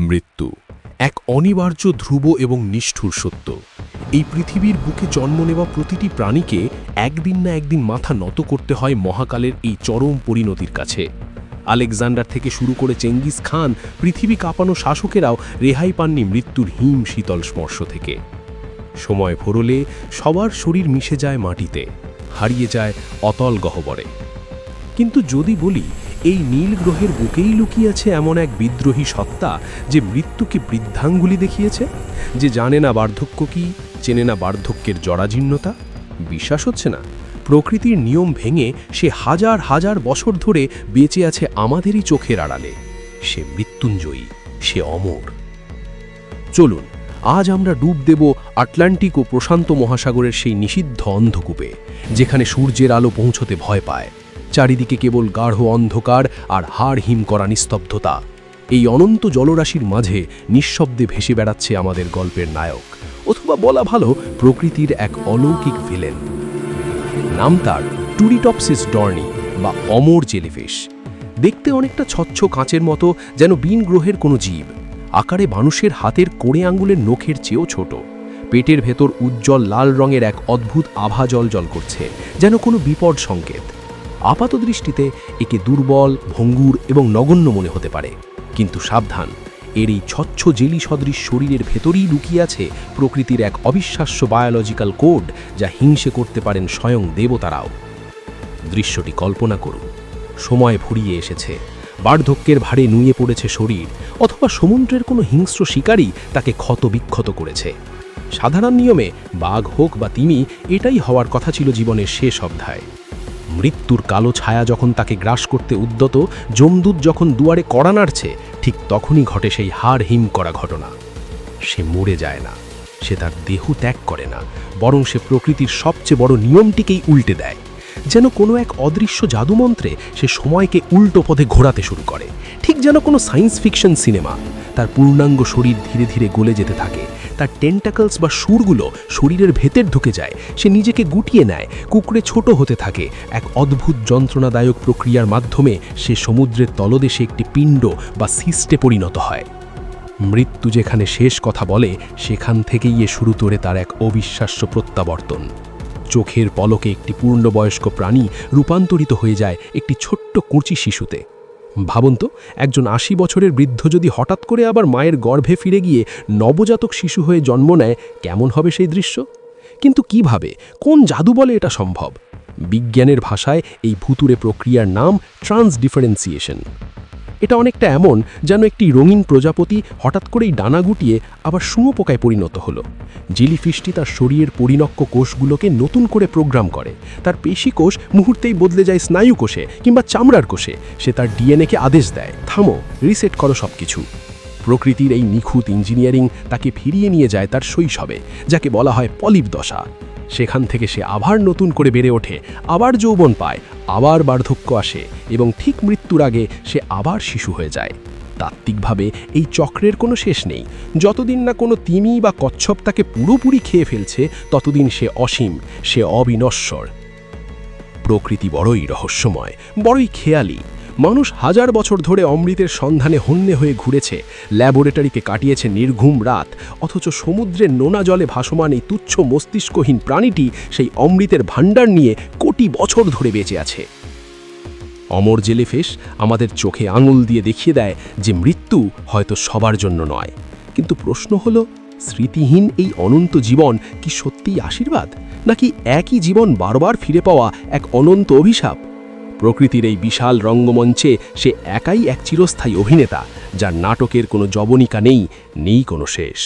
মৃত্যু। এক অনিবার্য, ধ্রুব এবং নিষ্ঠুর সত্য। এই পৃথিবীর বুকে জন্ম নেওয়া প্রতিটি প্রাণীকে একদিন না একদিন মাথা নত করতে হয় মহাকালের এই চরম পরিণতির কাছে। আলেকজান্ডার থেকে শুরু করে চেঙ্গিস খান, পৃথিবী কাঁপানো শাসকেরাও রেহাই পাননি মৃত্যুর হিম শীতল স্পর্শ থেকে। সময় ভরলে সবার শরীর মিশে যায় মাটিতে, হারিয়ে যায় অতল গহ্বরে। কিন্তু যদি বলি এই নীল গ্রহের বুকেই লুকিয়ে আছে এমন এক বিদ্রোহী সত্তা যে মৃত্যুকে বৃদ্ধাঙ্গুলি দেখিয়েছে, যে জানে না বার্ধক্য কি, চেনে না বার্ধক্যের জরাজীর্ণতা, বিশ্বাস হচ্ছে না। প্রকৃতির নিয়ম ভেঙে সে হাজার হাজার বছর ধরে বেঁচে আছে আমাদেরই চোখের আড়ালে। সে মৃত্যুঞ্জয়ী, সে অমর। চলুন, আজ আমরা ডুব দেব আটলান্টিক ও প্রশান্ত মহাসাগরের সেই নিষিদ্ধ অন্ধকূপে, যেখানে সূর্যের আলো পৌঁছতে ভয় পায়। চারিদিকে কেবল গাঢ় অন্ধকার আর হাড় হিম করা নিস্তব্ধতা। এই অনন্ত জলরাশির মাঝে নিঃশব্দে ভেসে বেড়াচ্ছে আমাদের গল্পের নায়ক, অথবা বলা ভালো, প্রকৃতির এক অলৌকিক ভিলেন। নাম তার টুরিটপসিস ডর্নি বা অমর জেলিফিশ। দেখতে অনেকটা স্বচ্ছ কাঁচের মতো, যেন বিন গ্রহের কোনো জীব। আকারে মানুষের হাতের কোড়ে আঙ্গুলের নখের চেয়েও ছোট। পেটের ভেতর উজ্জ্বল লাল রঙের এক অদ্ভুত আভা জল জল করছে, যেন কোনো বিপদ সংকেত। আপাত দৃষ্টিতে একে দুর্বল, ভঙ্গুর এবং নগণ্য মনে হতে পারে। কিন্তু সাবধান, এর এই স্বচ্ছ জেলি সদৃশ শরীরের ভেতরেই লুকিয়ে আছে প্রকৃতির এক অবিশ্বাস্য বায়োলজিক্যাল কোড যা হিংসে করতে পারেন স্বয়ং দেবতারাও। দৃশ্যটি কল্পনা করুন, সময় ফুরিয়ে এসেছে, বার্ধক্যের ভারে নুয়ে পড়েছে শরীর, অথবা সমুদ্রের কোনো হিংস্র শিকারী তাকে ক্ষত বিক্ষত করেছে। সাধারণ নিয়মে বাঘ হোক বা তিমি, এটাই হওয়ার কথা ছিল জীবনের শেষ অধ্যায়। মৃত্যুর কালো ছায়া যখন তাকে গ্রাস করতে উদ্যত যমদূত যখন দুয়ারে কড়া নাড়ছে, ঠিক তখনই ঘটে সেই হাড় হিম করা ঘটনা। সে মরে যায় না, সে তার দেহ ত্যাগ করে না, বরং সে প্রকৃতির সবচেয়ে বড় নিয়মটিকেই উল্টে দেয়। যেন কোনো এক অদৃশ্য জাদুমন্ত্রে সে সময়কে উল্টো পথে ঘোরাতে শুরু করে, ঠিক যেন কোনো সায়েন্স ফিকশন সিনেমা, তার পূর্ণাঙ্গ শরীর ধীরে ধীরে গলে যেতে থাকে তার টেন্টাকলস বা সুরগুলো শরীরের ভেতর ঢুকে যায়। সে নিজেকে গুটিয়ে নেয়, কুকুরে ছোট হতে থাকে। এক অদ্ভুত যন্ত্রণাদায়ক প্রক্রিয়ার মাধ্যমে সে সমুদ্রের তলদেশে একটি পিণ্ড বা সিস্টে পরিণত হয়। মৃত্যু যেখানে শেষ কথা বলে, সেখান থেকেই এ শুরু তোরে তার এক অবিশ্বাস্য প্রত্যাবর্তন। চোখের পলকে একটি পূর্ণবয়স্ক প্রাণী রূপান্তরিত হয়ে যায় একটি ছোট্ট কুঁচি শিশুতে। ভাবুন তো, একজন আশি বছরের বৃদ্ধ যদি হঠাৎ করে আবার মায়ের গর্ভে ফিরে গিয়ে নবজাতক শিশু হয়ে জন্ম নেয়, কেমন হবে সেই দৃশ্য? কিন্তু কীভাবে? কোন জাদু বলে এটা সম্ভব? বিজ্ঞানের ভাষায় এই ভুতুরে প্রক্রিয়ার নাম ট্রান্সডিফারেন্সিয়েশন। এটা অনেকটা এমন যেন একটি রঙিন প্রজাপতি হঠাৎ করেই ডানা গুটিয়ে আবার শুঁয়োপোকায় পরিণত হলো। জেলিফিশটি তার শরীরের পরিণক্ক কোষগুলোকে নতুন করে প্রোগ্রাম করে। তার পেশি কোষ মুহূর্তেই বদলে যায় স্নায়ু কোষে কিংবা চামড়ার কোষে। সে তার ডিএনএকে আদেশ দেয়, থামো, রিসেট করো সব কিছু প্রকৃতির এই নিখুঁত ইঞ্জিনিয়ারিং তাকে ফিরিয়ে নিয়ে যায় তার শৈশবে, যাকে বলা হয় পলিপ দশা। সেখান থেকে সে আবার নতুন করে বেড়ে ওঠে, আবার যৌবন পায়, আবার বার্ধক্য আসে এবং ঠিক মৃত্যুর আগে সে আবার শিশু হয়ে যায়। তাত্ত্বিকভাবে এই চক্রের কোনো শেষ নেই। যতদিন না কোনো তিমি বা কচ্ছপ তাকে পুরোপুরি খেয়ে ফেলছে, ততদিন সে অসীম, সে অবিনশ্বর। প্রকৃতি বড়ই রহস্যময়, বড়ই খেয়ালি। মানুষ হাজার বছর ধরে অমৃতের সন্ধানে হন্যে হয়ে ঘুরেছে, ল্যাবরেটরিকে কাটিয়েছে নির্ঘুম রাত, অথচ সমুদ্রের নোনা জলে ভাসমান এই তুচ্ছ মস্তিষ্কহীন প্রাণীটি সেই অমৃতের ভাণ্ডার নিয়ে কোটি বছর ধরে বেঁচে আছে। অমর জেলেফিশ আমাদের চোখে আঙুল দিয়ে দেখিয়ে দেয় যে মৃত্যু হয়তো সবার জন্য নয়। কিন্তু প্রশ্ন হলো, স্মৃতিহীন এই অনন্ত জীবন কি সত্যিই আশীর্বাদ? নাকি একই জীবন বারবার ফিরে পাওয়া এক অনন্ত অভিশাপ? প্রকৃতির এই বিশাল রঙ্গমঞ্চে সে একাই এক চিরস্থায়ী অভিনেতা, যার নাটকের কোনো জবনিকা নেই নেই কোনো শেষ।